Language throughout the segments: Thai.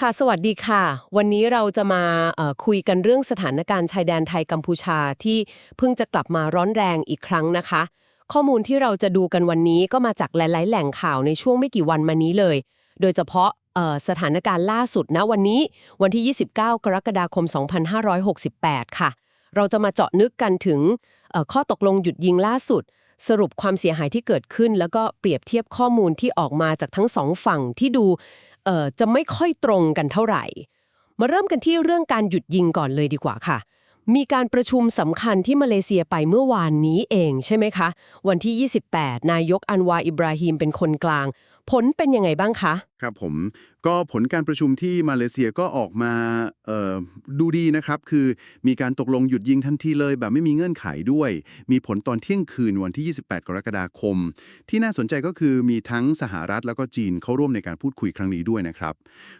ค่ะ สวัสดีค่ะ วันนี้เราจะมาคุยกันเรื่องสถานการณ์ชายแดนไทยกัมพูชาที่เพิ่งจะกลับมาร้อนแรงอีกครั้งนะคะ ข้อมูลที่เราจะดูกันวันนี้ก็มาจากหลาย ๆ แหล่งข่าวในช่วงไม่กี่วันมานี้เลย โดยเฉพาะสถานการณ์ล่าสุดณวันนี้วันที่ 29 กรกฎาคม 2568 ค่ะ เราจะมาเจาะนึกกันถึงข้อตกลงหยุดยิงล่าสุด สรุปความเสียหายที่เกิดขึ้น แล้วก็เปรียบเทียบข้อมูลที่ออกมาจากทั้งสองฝั่งที่ดู จะไม่ค่อยตรงกันเท่าไหร่ มาเริ่มกันที่เรื่องการหยุดยิงก่อนเลยดีกว่าค่ะ มีการประชุมสำคัญที่มาเลเซียไปเมื่อวานนี้เองใช่ไหมคะ วันที่ 28 นายกอันวาอิบราฮิมเป็นคนกลาง ผลเป็นยังไงบ้างคะ ครับผม ก็ผลการประชุมที่มาเลเซียก็ออกมาดูดีนะครับ คือมีการตกลงหยุดยิงทันทีเลย แบบไม่มีเงื่อนไขด้วย มีผลตอนเที่ยงคืนวันที่ 28 กรกฎาคม ที่น่าสนใจก็คือมีทั้งสหรัฐแล้วก็จีนเข้าร่วมในการพูดคุยครั้งนี้ด้วยนะครับ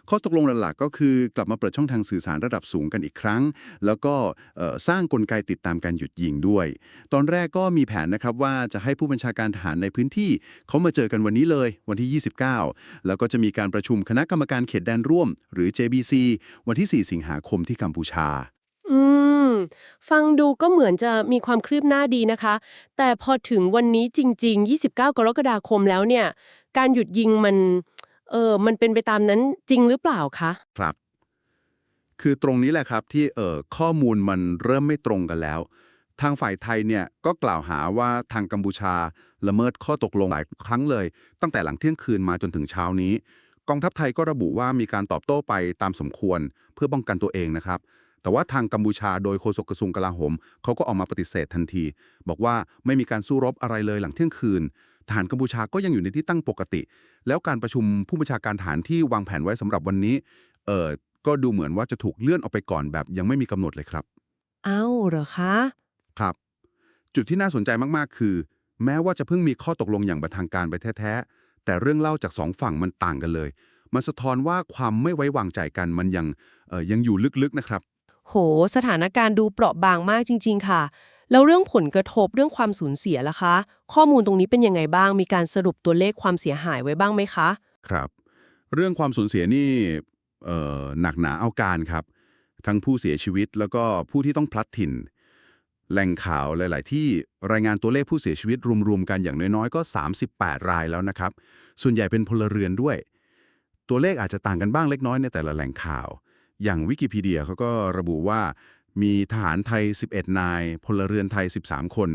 ข้อตกลงหลักๆก็คือกลับมาเปิดช่องทางสื่อสารระดับสูงกันอีกครั้ง แล้วก็สร้างกลไกติดตามการหยุดยิงด้วย ตอนแรกก็มีแผนนะครับว่าจะให้ผู้บัญชาการทหารในพื้นที่เขามาเจอกันวันนี้เลย วันที่ 29 แล้วก็จะมีการประชุมคณะกรรมการเขตแดนร่วม หรือ JBC วันที่ 4 สิงหาคมที่กัมพูชา อืม ฟังดูก็เหมือนจะมีความคืบหน้าดีนะคะ แต่พอถึงวันนี้จริง ๆ 29 กรกฎาคมแล้วเนี่ย การหยุดยิงมันเออมันเป็นไปตามนั้นจริงหรือเปล่าคะ ครับ คือตรงนี้แหละครับที่เอ่อข้อมูลมันเริ่มไม่ตรงกันแล้ว ทางฝ่ายไทยเนี่ยก็กล่าวหาว่าทางกัมพูชาละเมิดข้อตกลงหลายครั้งเลย ตั้งแต่หลังเที่ยงคืนมาจนถึงเช้านี้ กองทัพไทยก็ระบุว่ามีการตอบโต้ไปตามสมควรเพื่อป้องกันตัวเองนะครับ แต่ว่าทางกัมพูชาโดยโฆษกกระทรวงกลาโหมเขาก็ออกมาปฏิเสธทันที บอกว่าไม่มีการสู้รบอะไรเลยหลังเที่ยงคืนทหารกัมพูชาก็ยังอยู่ในที่ตั้งปกติ แล้วการประชุมผู้บัญชาการทหารที่วางแผนไว้สำหรับวันนี้ เออก็ดูเหมือนว่าจะถูกเลื่อนออกไปก่อนแบบยังไม่มีกำหนดเลยครับ เอ้าเหรอคะ ครับ จุดที่น่าสนใจมากๆ คือ แม้ว่าจะเพิ่งมีข้อตกลงอย่างเป็นทางการไปแท้ๆ แต่เรื่องเล่าจากสองฝั่งมันต่างกันเลย มันสะท้อนว่าความไม่ไว้วางใจกันมันยังเอ่อยังอยู่ลึกๆนะครับ โห สถานการณ์ดูเปราะบางมากจริง ๆ ค่ะ แล้วเรื่องผลกระทบเรื่องความสูญเสียล่ะคะ ข้อมูลตรงนี้เป็นยังไงบ้าง มีการสรุปตัวเลขความเสียหายไว้บ้างไหมคะ ครับ เรื่องความสูญเสียนี่เอ่อหนักหนาเอาการครับ ทั้งผู้เสียชีวิตแล้วก็ผู้ที่ต้องพลัดถิ่น แหล่งข่าวหลาย ๆ ที่รายงานตัวเลขผู้เสียชีวิตรวม ๆ กันอย่างน้อย ๆ ก็ 38 รายแล้วนะครับ ส่วนใหญ่เป็นพลเรือนด้วย ตัวเลขอาจจะต่างกันบ้างเล็กน้อยในแต่ละแหล่งข่าว อย่างวิกิพีเดียเขาก็ระบุว่ามีทหารไทย 11 นาย พลเรือนไทย 13 คน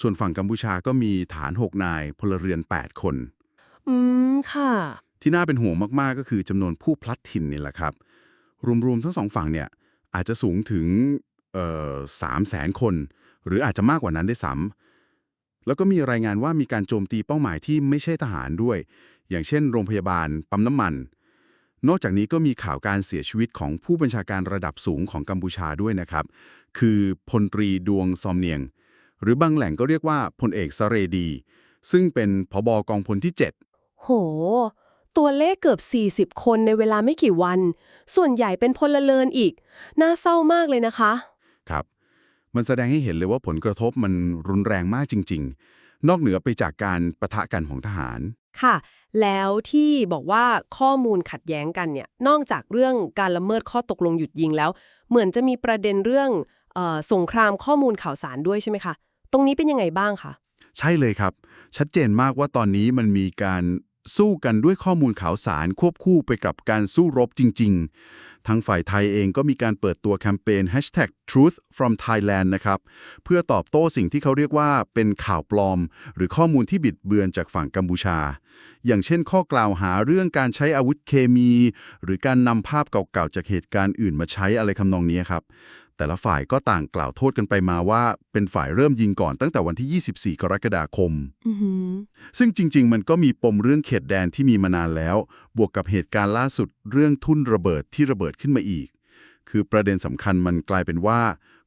ส่วนฝั่งกัมพูชาก็มีฐาน 6 นาย พลเรือน 8 คน อืม ค่ะ ที่น่าเป็นห่วงมาก ๆ ก็คือจำนวนผู้พลัดถิ่นนี่แหละครับ รวม ๆ ทั้งสองฝั่งเนี่ยอาจจะสูงถึงเอ่อ สามแสนคน หรืออาจจะมากกว่านั้นได้ซ้ำแล้วก็มีรายงานว่ามีการโจมตีเป้าหมายที่ไม่ใช่ทหารด้วย อย่างเช่น โรงพยาบาล ปั๊มน้ำมัน นอกจากนี้ก็มีข่าวการเสียชีวิตของผู้บัญชาการระดับสูงของกัมพูชาด้วยนะครับ คือพลตรีดวงซอมเนียง หรือบางแหล่งก็เรียกว่าพลเอกสเรดี ซึ่งเป็นผบกองพลที่ 7 โหตัวเลขเกือบ 40 คนในเวลาไม่กี่วัน ส่วนใหญ่เป็นพลเรือนอีก น่าเศร้ามากเลยนะคะ ครับ มันแสดงให้เห็นเลยว่าผลกระทบมันรุนแรงมากจริง ๆ นอกเหนือไปจากการประทะกันของทหาร ค่ะ แล้วที่บอกว่าข้อมูลขัดแย้งกันเนี่ย นอกจากเรื่องการละเมิดข้อตกลงหยุดยิงแล้ว เหมือนจะมีประเด็นเรื่องเออสงครามข้อมูลข่าวสารด้วยใช่ไหมคะ ตรงนี้เป็นยังไงบ้างคะ ใช่เลยครับ ชัดเจนมากว่าตอนนี้มันมีการ สู้กันด้วยข้อมูลข่าวสารควบคู่ไปกับการสู้รบจริง ๆทั้งฝ่ายไทยเองก็มีการเปิดตัวแคมเปญ hashtag truth from Thailand นะครับ เพื่อตอบโต้สิ่งที่เขาเรียกว่าเป็นข่าวปลอม หรือข้อมูลที่บิดเบือนจากฝั่งกัมพูชา อย่างเช่นข้อกล่าวหาเรื่องการใช้อาวุธเคมี หรือการนำภาพเก่าๆจากเหตุการณ์อื่นมาใช้อะไรคำนองนี้ครับ แต่ละฝ่ายก็ต่างกล่าวโทษกันไปมาว่า เป็นฝ่ายเริ่มยิงก่อนตั้งแต่วันที่ 24 กรกฎาคมอือหือซึ่งจริง ๆ มันก็มีปมเรื่องเขตแดนที่มีมานานแล้ว บวกกับเหตุการณ์ล่าสุดเรื่องทุ่นระเบิดที่ระเบิดขึ้นมาอีก คือประเด็นสำคัญมันกลายเป็นว่า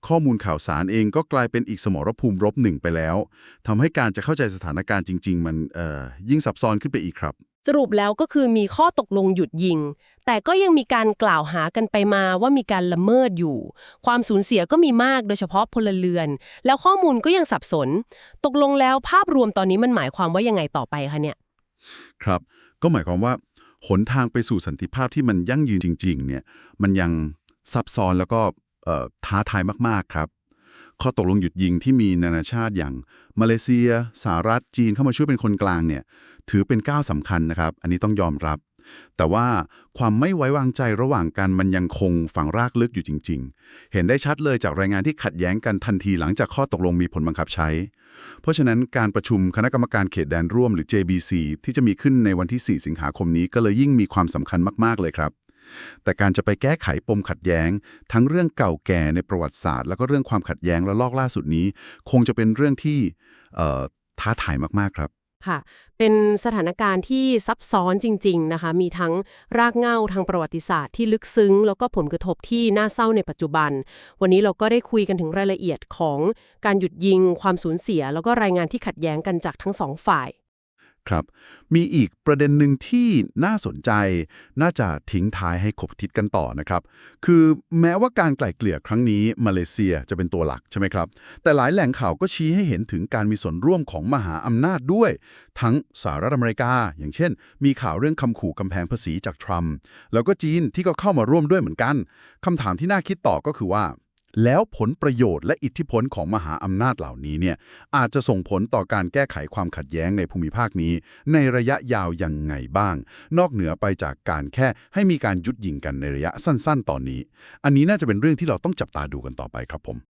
ข้อมูลข่าวสารเองก็กลายเป็นอีกสมรภูมิรบหนึ่งไปแล้วทำให้การจะเข้าใจสถานการณ์จริง ๆ มันเอ่อยิ่งซับซ้อนขึ้นไปอีกครับ สรุปแล้วก็คือมีข้อตกลงหยุดยิง แต่ก็ยังมีการกล่าวหากันไปมาว่ามีการละเมิดอยู่ ความสูญเสียก็มีมากโดยเฉพาะพลเรือน แล้วข้อมูลก็ยังสับสน ตกลงแล้วภาพรวมตอนนี้มันหมายความว่ายังไงต่อไปคะเนี่ย ครับ ก็หมายความว่าหนทางไปสู่สันติภาพที่มันยั่งยืนจริง ๆ เนี่ย มันยังซับซ้อนแล้วก็เอ่อท้าทายมากๆครับ ข้อตกลงหยุดยิงที่มีนานาชาติอย่างมาเลเซียสหรัฐจีนเข้ามาช่วยเป็นคนกลางเนี่ยถือเป็นก้าวสำคัญนะครับ อันนี้ต้องยอมรับ แต่ว่าความไม่ไว้วางใจระหว่างกันมันยังคงฝังรากลึกอยู่จริง ๆ เห็นได้ชัดเลยจากรายงานที่ขัดแย้งกันทันทีหลังจากข้อตกลงมีผลบังคับใช้ เพราะฉะนั้นการประชุมคณะกรรมการเขตแดนร่วมหรือ JBC ที่จะมีขึ้นในวันที่ 4 สิงหาคมนี้ก็เลยยิ่งมีความสำคัญมากๆเลยครับ แต่การจะไปแก้ไขปมขัดแย้ง ทั้งเรื่องเก่าแก่ในประวัติศาสตร์ แล้วก็เรื่องความขัดแย้งและลอกล่าสุดนี้ คงจะเป็นเรื่องที่ท้าทายมากๆครับค่ะเป็นสถานการณ์ที่ซับซ้อนจริง ๆนะคะ มีทั้งรากเหง้าทางประวัติศาสตร์ที่ลึกซึ้ง แล้วก็ผลกระทบที่น่าเศร้าในปัจจุบัน วันนี้เราก็ได้คุยกันถึงรายละเอียดของการหยุดยิง ความสูญเสีย แล้วก็รายงานที่ขัดแย้งกันจากทั้งสองฝ่าย ครับ มีอีกประเด็นหนึ่งที่น่าสนใจ น่าจะทิ้งท้ายให้คบทิศกันต่อนะครับ คือแม้ว่าการไกล่เกลี่ยครั้งนี้มาเลเซียจะเป็นตัวหลักใช่ไหมครับ แต่หลายแหล่งข่าวก็ชี้ให้เห็นถึงการมีส่วนร่วมของมหาอำนาจด้วย ทั้งสหรัฐอเมริกา อย่างเช่น มีข่าวเรื่องคำขู่กำแพงภาษีจากทรัมป์แล้วก็จีนที่ก็เข้ามาร่วมด้วยเหมือนกันคำถามที่น่าคิดต่อก็คือว่า แล้วผลประโยชน์และอิทธิพลของมหาอำนาจเหล่านี้เนี่ยอาจจะส่งผลต่อการแก้ไขความขัดแย้งในภูมิภาคนี้ ในระยะยาวยังไงบ้าง นอกเหนือไปจากการแค่ให้มีการยุดยิงกันในระยะสั้น ๆ ตอนนี้ อันนี้น่าจะเป็นเรื่องที่เราต้องจับตาดูกันต่อไปครับผม